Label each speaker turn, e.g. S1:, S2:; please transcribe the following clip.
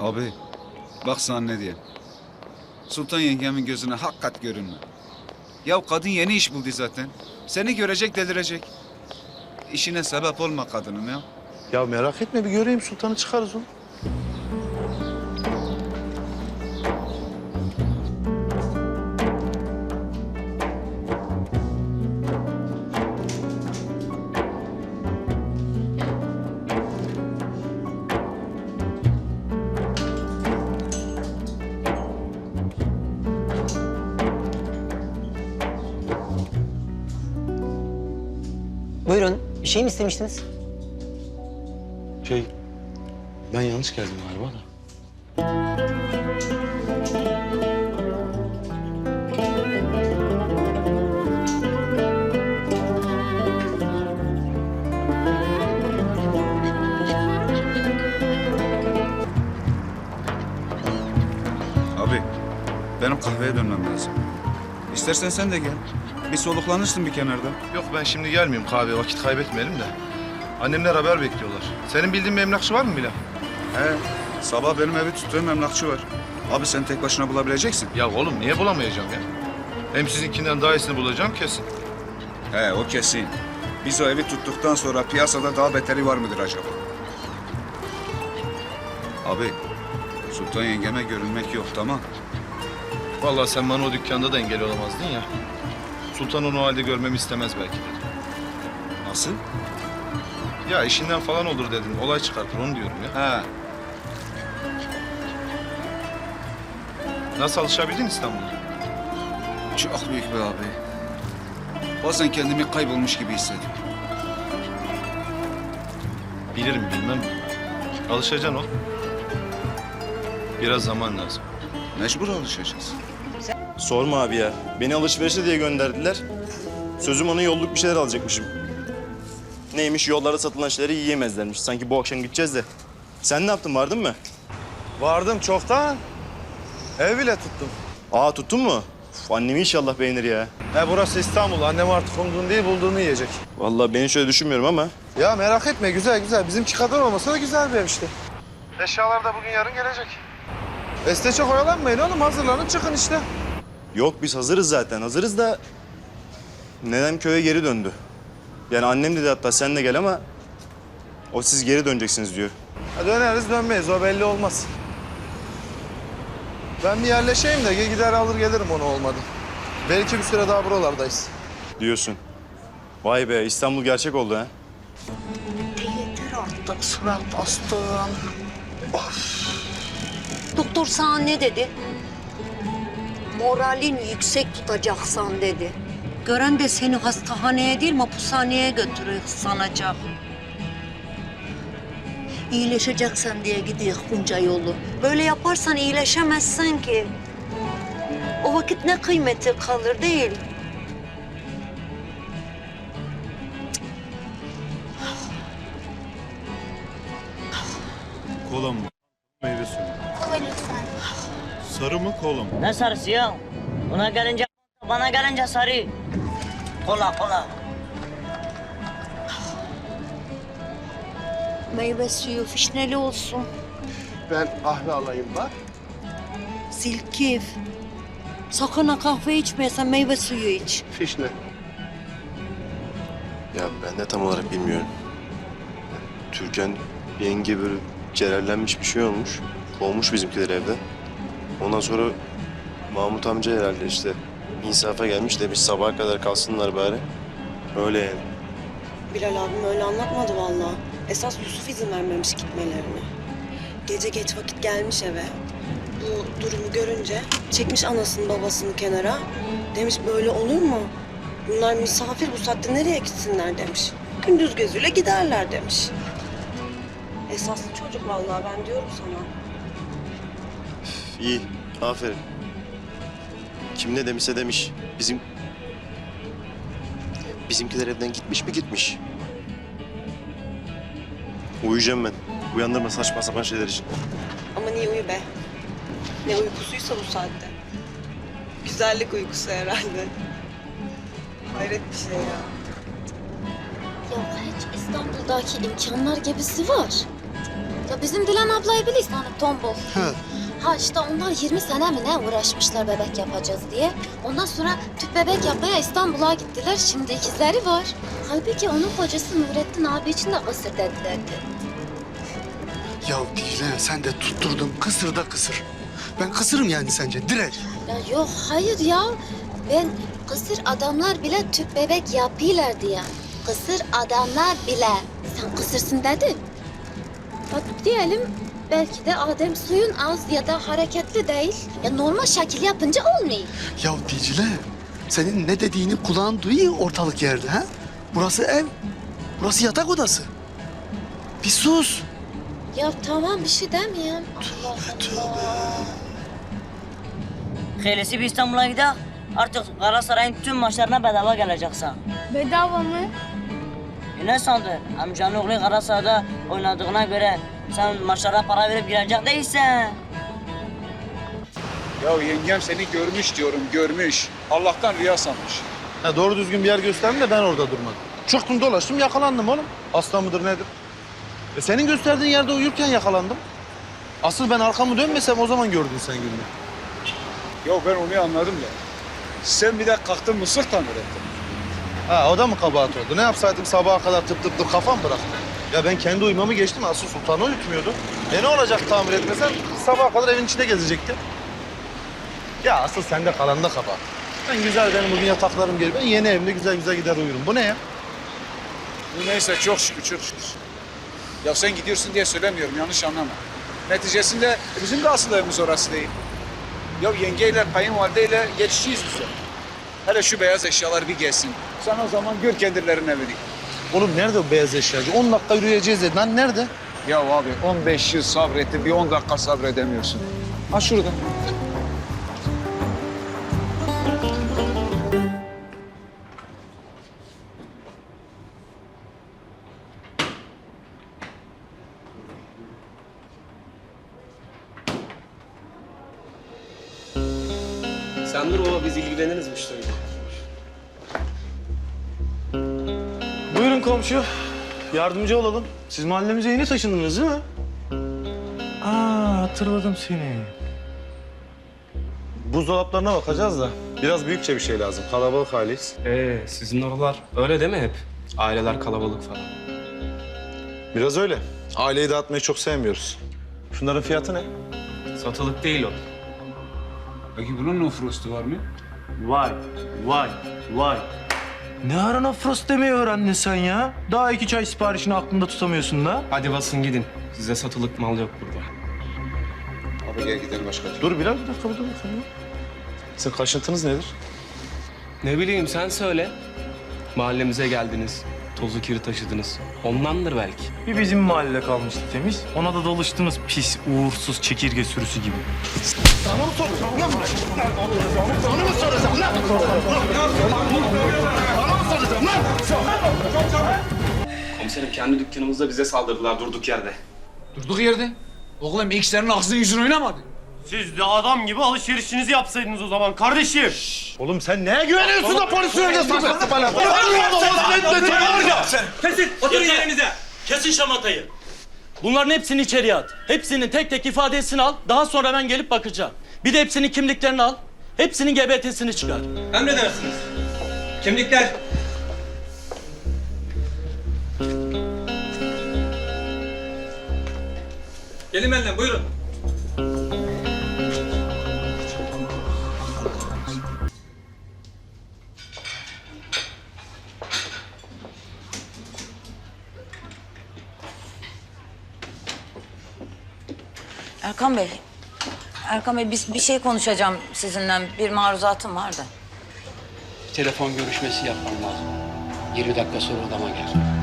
S1: Abi bak sana ne diyeyim. Sultan yengemin gözüne hakikat görünme. Ya kadın yeni iş buldu zaten. Seni görecek delirecek. İşine sebep olma kadının ya.
S2: Ya merak etme bir göreyim sultanı çıkarız onu.
S3: Buyurun. Bir şey mi istemiştiniz?
S2: Şey ben yanlış geldim galiba da.
S1: Abi benim kahveye dönmem lazım. İstersen sen de gel. Bir soluklanırsın bir kenarda.
S2: Yok ben şimdi gelmiyorum kahve vakit kaybetmeyelim de. Annemler haber bekliyorlar. Senin bildiğin bir emlakçı var mı bile?
S1: He, sabah benim evi tuttuğum emlakçı var. Abi sen tek başına bulabileceksin.
S2: Ya oğlum niye bulamayacağım ya? Hem sizinkinden daha iyisini bulacağım kesin.
S1: He, o kesin. Biz o evi tuttuktan sonra piyasada daha beteri var mıdır acaba? Abi, Sultan yengeme görünmek yok tamam.
S2: Vallahi sen bana o dükkanda da engel olamazdın ya. Sultan onu o halde görmemi istemez belki de.
S1: Nasıl?
S2: Ya işinden falan olur dedin. Olay çıkartır onu diyorum ya.
S1: He,
S2: Nasıl alışabildin İstanbul'a?
S1: çok büyük be abi. Bazen kendimi kaybolmuş gibi hissediyorum.
S2: Bilirim bilmem. Alışacaksın oğlum. Biraz zaman lazım.
S1: Mecbur alışacağız.
S4: Sorma abi ya. Beni alışverişe diye gönderdiler. Sözüm ona yolluk bir şeyler alacakmışım. Neymiş yollarda satılan şeyleri yiyemezlermiş. Sanki bu akşam gideceğiz de. Sen ne yaptın vardın mı?
S2: Vardım çoktan. Ev bile tuttum.
S4: Aa tuttun mu? Uf, annemi inşallah beğenir ya.
S2: He burası İstanbul. Annem artık umduğunu değil bulduğunu yiyecek.
S4: Vallahi beni şöyle düşünmüyorum ama.
S2: Ya merak etme güzel güzel. Bizimki kadar olmasa da güzel bir ev işte. Eşyalar da bugün yarın gelecek. Beste çok oyalanmayın oğlum. Hazırlanın çıkın işte.
S4: Yok biz hazırız zaten. Hazırız da... Nenem köye geri döndü. Yani annem dedi hatta sen de gel ama... O siz geri döneceksiniz diyor.
S2: Ha, döneriz dönmeyiz o belli olmaz. Ben bir yerleşeyim de gider alır gelirim onu olmadı. Belki bir süre daha buralardayız.
S4: Diyorsun. Vay be İstanbul gerçek oldu ha.
S5: Yeter artık surat bastın. Doktor sana ne dedi? Moralin yüksek tutacaksan dedi. Gören de seni hastahaneye değil mapushaneye götürüyor sanacak. İyileşeceksen diye gidiyor bunca yolu. Böyle yaparsan iyileşemezsin ki. O vakit ne kıymeti kalır değil.
S6: Kola mı? Sarı mı kola mı?
S7: Ne sarısı ya? Buna gelince bana gelince sarı. Kola kola.
S5: Meyve suyu fişneli olsun.
S8: Ben kahve alayım bak.
S5: Silkif. Sakın ha kahve içmeyesen meyve suyu iç.
S8: Fişne.
S4: Ya ben de tam olarak bilmiyorum. Türkan yenge böyle cerellenmiş bir şey olmuş. Kovmuş bizimkileri evden. Ondan sonra Mahmut amca herhalde işte insafa gelmiş demiş sabaha kadar kalsınlar bari. Öyle yani.
S9: Bilal abim öyle anlatmadı vallahi. Esas Yusuf izin vermemiş gitmelerine. Gece geç vakit gelmiş eve. Bu durumu görünce çekmiş anasını babasını kenara. Demiş böyle olur mu? Bunlar misafir bu saatte nereye gitsinler demiş. Gündüz gözüyle giderler demiş. Esaslı çocuk vallahi ben diyorum sana.
S4: İyi, aferin. Kim ne demişse demiş. Bizim... Bizimkiler evden gitmiş mi gitmiş. Uyuyacağım ben. Uyandırma saçma sapan şeyler için.
S9: Ama niye uyu be? Ne uykusuysa bu saatte. Güzellik uykusu herhalde. Hayret bir şey ya.
S10: Ya hiç İstanbul'daki imkanlar gibisi var. Ya bizim Dilan ablayı bilirsin hani tombul.
S2: He.
S10: Ha işte onlar 20 sene mi ne uğraşmışlar bebek yapacağız diye. Ondan sonra tüp bebek yapmaya İstanbul'a gittiler. Şimdi ikizleri var. Halbuki onun kocası Nurettin abi için de kısır dedilerdi.
S2: Ya Dicle sen de tutturdun kısır da kısır. Ben kısırım yani sence direkt.
S10: Ya yok hayır ya. Ben kısır adamlar bile tüp bebek yapıyorlar diye. Kısır adamlar bile. Sen kısırsın dedin. Bak diyelim belki de Adem suyun az ya da hareketli değil. Ya normal şekil yapınca olmuyor.
S2: Ya Dicle senin ne dediğini kulağın duyuyor ortalık yerde ha? Burası ev. Burası yatak odası. Bir sus.
S10: Ya tamam bir şey demeyeyim. Allah Allah.
S7: Helesi bir İstanbul'a gidelim. Artık Galatasaray'ın tüm maçlarına bedava geleceksin.
S10: Bedava mı?
S7: E ne sandın? Amcanın oğlu Galatasaray'da oynadığına göre sen maçlara para verip girecek değilsen.
S1: Ya yengem seni görmüş diyorum, görmüş. Allah'tan rüya sanmış.
S2: Ha, doğru düzgün bir yer gösterdi de ben orada durmadım. Çıktım dolaştım yakalandım oğlum. Aslan mıdır nedir? E senin gösterdiğin yerde uyurken yakalandım. Asıl ben arkamı dönmesem o zaman gördün sen gününü.
S1: Ya ben onu anladım da. Sen bir de kalktın mısır tamir ettin.
S2: Ha o da mı kabahat oldu? Ne yapsaydım sabaha kadar tıp tıp tıp kafam bıraktı. Ya ben kendi uyumamı geçtim asıl sultanı uyutmuyordu. E ne olacak tamir etmesen sabaha kadar evin içinde gezecekti. Ya asıl sende kalan da. Ben güzel benim bugün yataklarım geri. Ben yeni evimde güzel güzel gider uyurum. Bu ne ya?
S1: Bu neyse çok şükür, çok şükür. Ya sen gidiyorsun diye söylemiyorum, yanlış anlama. Neticesinde bizim de asıl evimiz orası değil. Ya yengeyle, kayınvalideyle geçişiyiz biz de. Hele şu beyaz eşyalar bir gelsin. Sen o zaman gör kendilerinin evini.
S2: Oğlum nerede o beyaz eşyacı? 10 dakika yürüyeceğiz dedi. Lan nerede?
S1: Ya abi 15 yıl sabrettin, bir 10 dakika sabredemiyorsun. Ha şurada.
S8: Dur baba biz ilgileniriz müşteriyle.
S6: Buyurun komşu. Yardımcı olalım. Siz mahallemize yeni taşındınız değil mi? Aa hatırladım seni.
S2: Buzdolaplarına bakacağız da. Biraz büyükçe bir şey lazım. Kalabalık aileyiz.
S11: Ee, sizin oralar öyle değil mi hep? Aileler kalabalık falan.
S2: Biraz öyle. Aileyi dağıtmayı çok sevmiyoruz. Şunların fiyatı ne?
S11: Satılık değil o.
S1: Peki bunun nofrostu var mı?
S6: Vay, vay, vay. Ne ara nafros demeyi öğrendin sen ya? Daha iki çay siparişini aklında tutamıyorsun da.
S11: Hadi basın gidin. Size satılık mal yok burada.
S1: Abi gel gidelim başka
S2: Dur Bilal bir dakika dur bakalım. Sizin kaşıntınız nedir?
S11: Ne bileyim sen söyle. Mahallemize geldiniz. Tozu kiri taşıdınız. Ondandır belki.
S6: Bir bizim mahalle kalmıştı temiz. Ona da doluştunuz pis, uğursuz çekirge sürüsü gibi.
S11: Komiserim kendi dükkanımızda bize saldırdılar durduk yerde.
S1: Durduk yerde. Oğlum ikisinin ağzını yüzünü oynamadı.
S6: Siz de adam gibi alışverişinizi yapsaydınız o zaman kardeşim.
S2: Oğlum sen neye güveniyorsun da polisin önünde sıkıyorsun bana?
S12: Kesin, oturun yerinize. Kesin şamatayı. Bunların hepsini içeriye at. Hepsinin tek tek ifadesini al. Daha sonra ben gelip bakacağım. Bir de hepsinin kimliklerini al. Hepsinin GBT'sini çıkar. Emredersiniz. Kimlikler. Gelin benimle buyurun.
S5: Erkan Bey, Erkan Bey biz bir şey konuşacağım sizinle. Bir maruzatım var da.
S12: Telefon görüşmesi yapmam lazım. 20 dakika sonra odama gel.